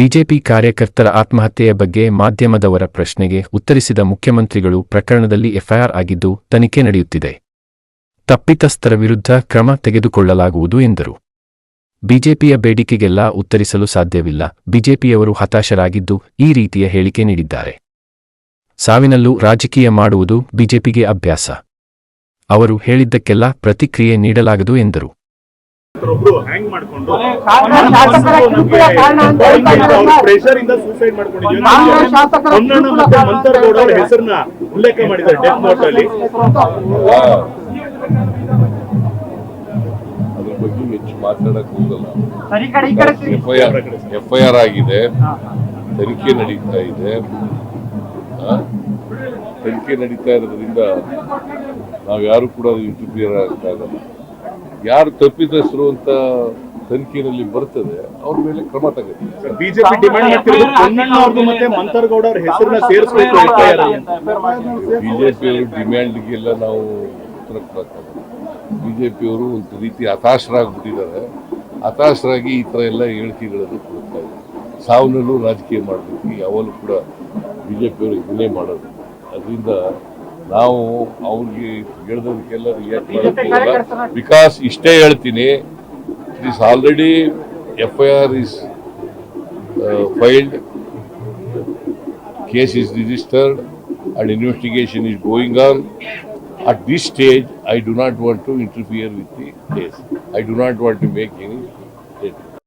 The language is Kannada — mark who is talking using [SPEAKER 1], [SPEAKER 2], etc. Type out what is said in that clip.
[SPEAKER 1] ಬಿಜೆಪಿ ಕಾರ್ಯಕರ್ತರ ಆತ್ಮಹತ್ಯೆಯ ಬಗ್ಗೆ ಮಾಧ್ಯಮದವರ ಪ್ರಶ್ನೆಗೆ ಉತ್ತರಿಸಿದ ಮುಖ್ಯಮಂತ್ರಿಗಳು ಪ್ರಕರಣದಲ್ಲಿ ಎಫ್ಐಆರ್ ಆಗಿದ್ದು, ತನಿಖೆ ನಡೆಯುತ್ತಿದೆ. ತಪ್ಪಿತಸ್ಥರ ವಿರುದ್ಧ ಕ್ರಮ ತೆಗೆದುಕೊಳ್ಳಲಾಗುವುದು ಎಂದರು. ಬಿಜೆಪಿಯ ಬೇಡಿಕೆಗೆಲ್ಲ ಉತ್ತರಿಸಲು ಸಾಧ್ಯವಿಲ್ಲ. ಬಿಜೆಪಿಯವರು ಹತಾಶರಾಗಿದ್ದು, ಈ ರೀತಿಯ ಹೇಳಿಕೆ ನೀಡಿದ್ದಾರೆ. ಸಾವಿನಲ್ಲೂ ರಾಜಕೀಯ ಮಾಡುವುದು ಬಿಜೆಪಿಗೆ ಅಭ್ಯಾಸ. ಅವರು ಹೇಳಿದ್ದಕ್ಕೆಲ್ಲ ಪ್ರತಿಕ್ರಿಯೆ ನೀಡಲಾಗದು ಎಂದರು.
[SPEAKER 2] ಹ್ಯಾಂಗ್ ಮಾಡ್ಕೊಂಡು. ಪ್ರೆಷರ್ ಇಂದ ಸೂಸೈಡ್ ಮಾಡ್ಕೊಂಡಿದ್ದೀವಿ ಮತ್ತೆ ಅವರ ಹೆಸರನ್ನ ಉಲ್ಲೇಖ ಮಾಡಿದ್ದಾರೆ ಡೆತ್ ನೋಟ್ ಅಲ್ಲಿ.
[SPEAKER 3] ಅದ್ರ ಬಗ್ಗೆ ಹೆಚ್ಚು ಮಾತಾಡಕ್ ಹೋಗಲ್ಲ.
[SPEAKER 4] ಎಫ್ಐಆರ್ ಈ ಕಡೆ ಈ ಕಡೆ ತಿರುಗಿ.
[SPEAKER 3] F I R F I R ಆಗಿದೆ ತನಿಖೆ ನಡೀತಾ ಇದೆ? ತನಿಖೆ ನಡೀತಾ ಇರೋದ್ರಿಂದ ನಾವು ಯಾರು ಕೂಡ ಇಂಟರ್ಫಿಯರ್ ಆಗಕ್ಕಾಗಲ್ಲ ಯಾರು ತಪ್ಪಿತಸ್ಥರು ಅಂತ ತನಿಖೆಯಲ್ಲಿ ಬರ್ತದೆ ಅವ್ರ ಮೇಲೆ ಕ್ರಮ ತಗುತ್ತೆ
[SPEAKER 2] ಬಿಜೆಪಿ ಡಿಮ್ಯಾಂಡ್ ಮಾಡ್ತಿರೋದು ಮತ್ತೆ ಮಂತರಗೌಡ ಅವ್ರ ಹೆಸರನ್ನ ಸೇರಿಸಬೇಕು
[SPEAKER 3] ಬಿಜೆಪಿ ಡಿಮ್ಯಾಂಡ್ಗೆಲ್ಲ ನಾವು ಉತ್ತರ ಕೊಡಕ್ಕಾಗಲ್ಲ. ಬಿಜೆಪಿಯವರು ಒಂದು ರೀತಿ ಹತಾಶರಾಗ್ಬಿಟ್ಟಿದ್ದಾರೆ. ಹತಾಶರಾಗಿ ಈ ಥರ ಎಲ್ಲ ಹೇಳಿಕೆಗಳನ್ನು ಕೊಡ್ತಾ ಇದೆ ಸಾವನ್ನಲ್ಲೂ ರಾಜಕೀಯ ಮಾಡಬೇಕು ಯಾವಾಗಲೂ ಕೂಡ ಬಿಜೆಪಿಯವರು ಇದನ್ನೇ ಮಾಡೋದು ಅದರಿಂದ ನಾವು ಅವ್ರಿಗೆ ಹೇಳ್ದದಕ್ಕೆಲ್ಲ ರಿಯಾಕ್ಟ್ ವಿಕಾಸ್ ಬಿಕಾಸ್ ಇಷ್ಟೇ ಹೇಳ್ತೀನಿ. It is already F I R is filed case is registered and investigation is going on at this stage I do not want to interfere with the case I do not want to make any statement.